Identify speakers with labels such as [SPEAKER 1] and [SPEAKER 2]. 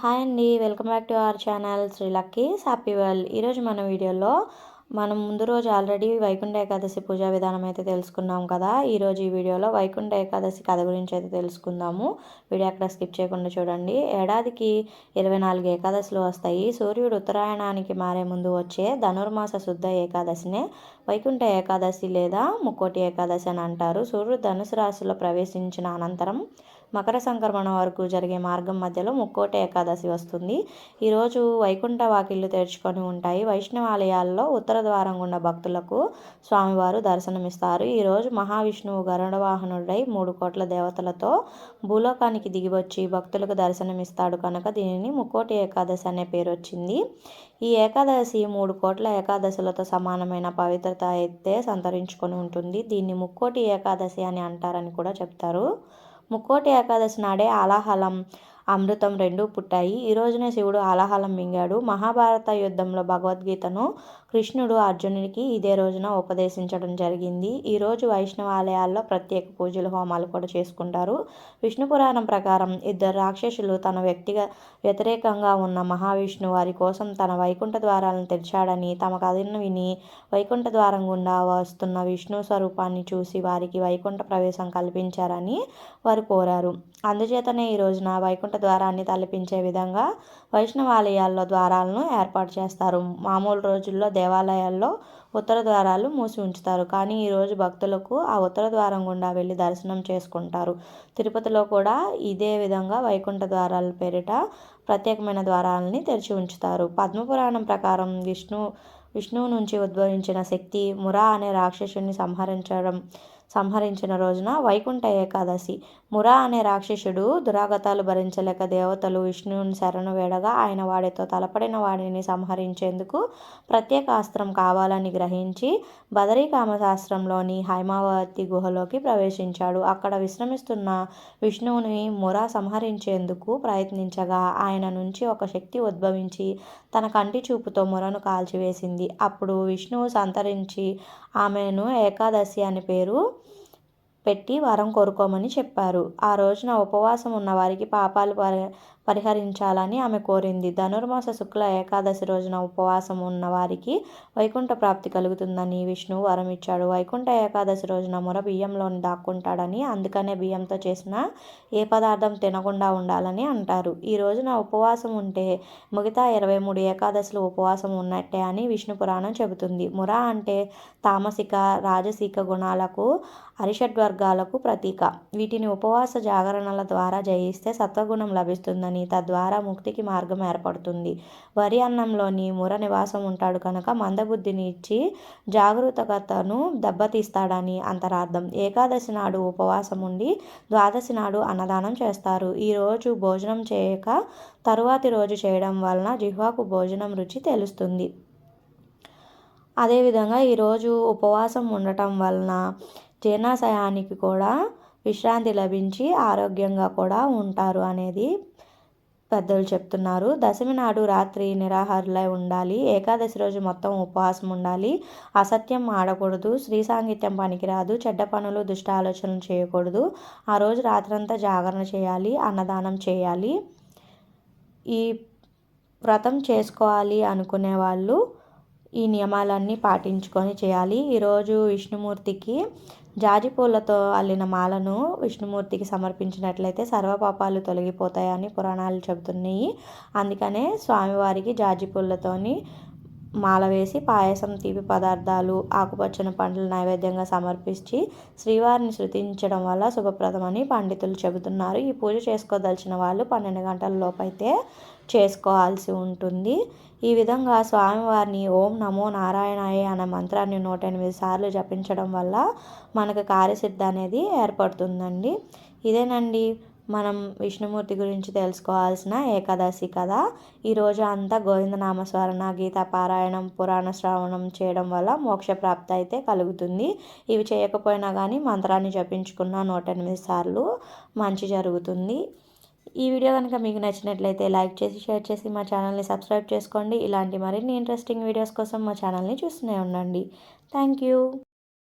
[SPEAKER 1] Hi అండి welcome back to our channel Shri lucky happy world ఈరోజు మన వీడియోలో మనం ముందు రోజు ఆల్రెడీ వైకుంఠ ఏకాదశి పూజా విధానం అయితే తెలుసుకున్నాం కదా. ఈరోజు ఈ వీడియోలో వైకుంఠ ఏకాదశి కథ గురించి అయితే తెలుసుకుందాము. వీడియో అక్కడ స్కిప్ చేయకుండా చూడండి. ఏడాదికి ఇరవై నాలుగు ఏకాదశులు వస్తాయి. సూర్యుడు ఉత్తరాయణానికి మారే ముందు వచ్చే ధనుర్మాస శుద్ధ ఏకాదశినే వైకుంఠ ఏకాదశి లేదా ముక్కోటి ఏకాదశి అని అంటారు. సూర్యుడు ధనుసు రాశిలో ప్రవేశించిన అనంతరం మకర సంక్రమణ వరకు జరిగే మార్గం మధ్యలో ముక్కోటి ఏకాదశి వస్తుంది. ఈరోజు వైకుంఠ వాకిళ్ళు తెరుచుకొని ఉంటాయి. వైష్ణవాలయాల్లో ఉత్తర ద్వారం గుండా భక్తులకు స్వామివారు దర్శనమిస్తారు. ఈరోజు మహావిష్ణువు గరుడ వాహనుడై మూడు కోట్ల దేవతలతో భూలోకానికి దిగివచ్చి భక్తులకు దర్శనమిస్తాడు కనుక దీనిని ముక్కోటి ఏకాదశి అనే పేరు వచ్చింది. ఈ ఏకాదశి మూడు కోట్ల ఏకాదశులతో సమానమైన పవిత్రత అయితే సంతరించుకొని ఉంటుంది. దీన్ని ముక్కోటి ఏకాదశి అని అంటారని కూడా చెప్తారు. ముక్కోటి ఏకాదశి నాడే ఆలాహలం. అమృతం రెండూ పుట్టాయి. ఈ రోజునే శివుడు ఆలాహలం మింగాడు. మహాభారత యుద్ధంలో భగవద్గీతను కృష్ణుడు అర్జునుడికి ఇదే రోజున ఉపదేశించడం జరిగింది. ఈరోజు వైష్ణవాలయాల్లో ప్రత్యేక పూజలు హోమాలు కూడా చేసుకుంటారు. విష్ణు పురాణం ప్రకారం ఇద్దరు రాక్షసులు తన వ్యక్తిగా వ్యతిరేకంగా ఉన్న మహావిష్ణు వారి కోసం తన వైకుంఠ ద్వారాలను తెరిచాడని తమ కథను విని వైకుంఠ ద్వారం గుండా వస్తున్న విష్ణు స్వరూపాన్ని చూసి వారికి వైకుంఠ ప్రవేశం కల్పించారని వారు కోరారు. అందుచేతనే ఈ రోజున వైకుంఠ ద్వారాన్ని తలపించే విధంగా వైష్ణవాలయాల్లో ద్వారాలను ఏర్పాటు చేస్తారు. మామూలు రోజుల్లో దేవాలయాల్లో ఉత్తర ద్వారాలు మూసి ఉంచుతారు. కానీ ఈరోజు భక్తులకు ఆ ఉత్తర ద్వారం గుండా వెళ్ళి దర్శనం చేసుకుంటారు. తిరుపతిలో కూడా ఇదే విధంగా వైకుంఠ ద్వారాల పేరిట ప్రత్యేకమైన ద్వారాలని తెరిచి ఉంచుతారు. పద్మపురాణం ప్రకారం విష్ణు విష్ణువు నుంచి ఉద్భవించిన శక్తి మురా అనే రాక్షసుని సంహరించడం సంహరించిన రోజున వైకుంఠ ఏకాదశి. మురా అనే రాక్షసుడు దురాగతాలు భరించలేక దేవతలు విష్ణువుని శరణు వేడగా ఆయన వాడితో తలపడిన వాడిని సంహరించేందుకు ప్రత్యేక అస్త్రం కావాలని గ్రహించి బదరీకామశాస్త్రంలోని హైమావతి గుహలోకి ప్రవేశించాడు. అక్కడ విశ్రమిస్తున్న విష్ణువుని మురా సంహరించేందుకు ప్రయత్నించగా ఆయన నుంచి ఒక శక్తి ఉద్భవించి తన కంటి చూపుతో మురను కాల్చివేసింది. అప్పుడు విష్ణువు సంతరించి ఆమెను ఏకాదశి అని పేరు పెట్టి వరం కోరుకోమని చెప్పారు. ఆ రోజున ఉపవాసం ఉన్న వారికి పాపాలు పరిహరించాలని ఆమె కోరింది. ధనుర్మాస శుక్ల ఏకాదశి రోజున ఉపవాసం ఉన్న వారికి వైకుంఠ ప్రాప్తి కలుగుతుందని విష్ణువు వరం ఇచ్చాడు వైకుంఠ ఏకాదశి రోజున ముర బియ్యంలోని దాక్కుంటాడని అందుకనే బియ్యంతో చేసిన ఏ పదార్థం తినకుండా ఉండాలని అంటారు. ఈ రోజున ఉపవాసం ఉంటే మిగతా ఇరవై మూడు ఏకాదశులు ఉపవాసం ఉన్నట్టే అని విష్ణు పురాణం చెబుతుంది. ముర అంటే తామసిక రాజసిక గుణాలకు అరిషడ్వర్గాలకు ప్రతీక. వీటిని ఉపవాస జాగరణల ద్వారా జయిస్తే సత్వగుణం లభిస్తుందని ఉంటుందని తద్వారా ముక్తికి మార్గం ఏర్పడుతుంది. వరి అన్నంలోని ముర నివాసం ఉంటాడు కనుక మందబుద్ధిని ఇచ్చి జాగృతకతను దెబ్బతీస్తాడని అంతరార్థం. ఏకాదశి నాడు ఉపవాసం ఉండి ద్వాదశి నాడు అన్నదానం చేస్తారు. ఈరోజు భోజనం చేయక తరువాతి రోజు చేయడం వలన జిహ్వాకు భోజనం రుచి తెలుస్తుంది. అదేవిధంగా ఈరోజు ఉపవాసం ఉండటం వలన జీర్ణాశయానికి కూడా విశ్రాంతి లభించి ఆరోగ్యంగా కూడా ఉంటారు అనేది పెద్దలు చెప్తున్నారు. దశమి నాడు రాత్రి నిరాహారులై ఉండాలి. ఏకాదశి రోజు మొత్తం ఉపవాసం ఉండాలి. అసత్యం ఆడకూడదు. శ్రీ సాంగిత్యం పనికిరాదు. చెడ్డ పనులు దుష్ట ఆలోచనలు చేయకూడదు. ఆ రోజు రాత్రంతా జాగరణ చేయాలి. అన్నదానం చేయాలి. ఈ వ్రతం చేసుకోవాలి అనుకునే వాళ్ళు ఈ నియమాలన్నీ పాటించుకొని చేయాలి. ఈరోజు విష్ణుమూర్తికి జాజి పూలతో అల్లిన మాలను విష్ణుమూర్తికి సమర్పించినట్లయితే సర్వపాపాలు తొలగిపోతాయని పురాణాలు చెబుతున్నాయి. అందుకనే స్వామివారికి జాజి పూలతోని మాల వేసి పాయసం తీపి పదార్థాలు ఆకుపచ్చని పండ్లు నైవేద్యంగా సమర్పించి శ్రీవారిని శృతించడం వల్ల శుభప్రదమని పండితులు చెబుతున్నారు. ఈ పూజ చేసుకోదలిచిన వాళ్ళు పన్నెండు గంటల లోపైతే చేసుకోవాల్సి ఉంటుంది. ఈ విధంగా స్వామివారిని ఓం నమో నారాయణాయ అనే మంత్రాన్ని నూట ఎనిమిది సార్లు జపించడం వల్ల మనకు కార్యసిద్ధి అనేది ఏర్పడుతుందండి. ఇదేనండి. మనం విష్ణుమూర్తి గురించి తెలుసుకోవాల్సిన ఏకాదశి కథ ఈరోజు అంతా గోవిందనామస్మరణ గీత పారాయణం పురాణ శ్రవణం చేయడం వల్ల మోక్షప్రాప్తి అయితే కలుగుతుంది. ఇవి చేయకపోయినా కానీ మంత్రాన్ని జపించుకున్న నూట ఎనిమిది సార్లు మంచి జరుగుతుంది. ఈ వీడియో కనుక మీకు నచ్చినట్లయితే లైక్ చేసి షేర్ చేసి మా ఛానల్ని సబ్స్క్రైబ్ చేసుకోండి. ఇలాంటి మరిన్ని ఇంట్రెస్టింగ్ వీడియోస్ కోసం మా ఛానల్ని చూస్తూనే ఉండండి. Thank you.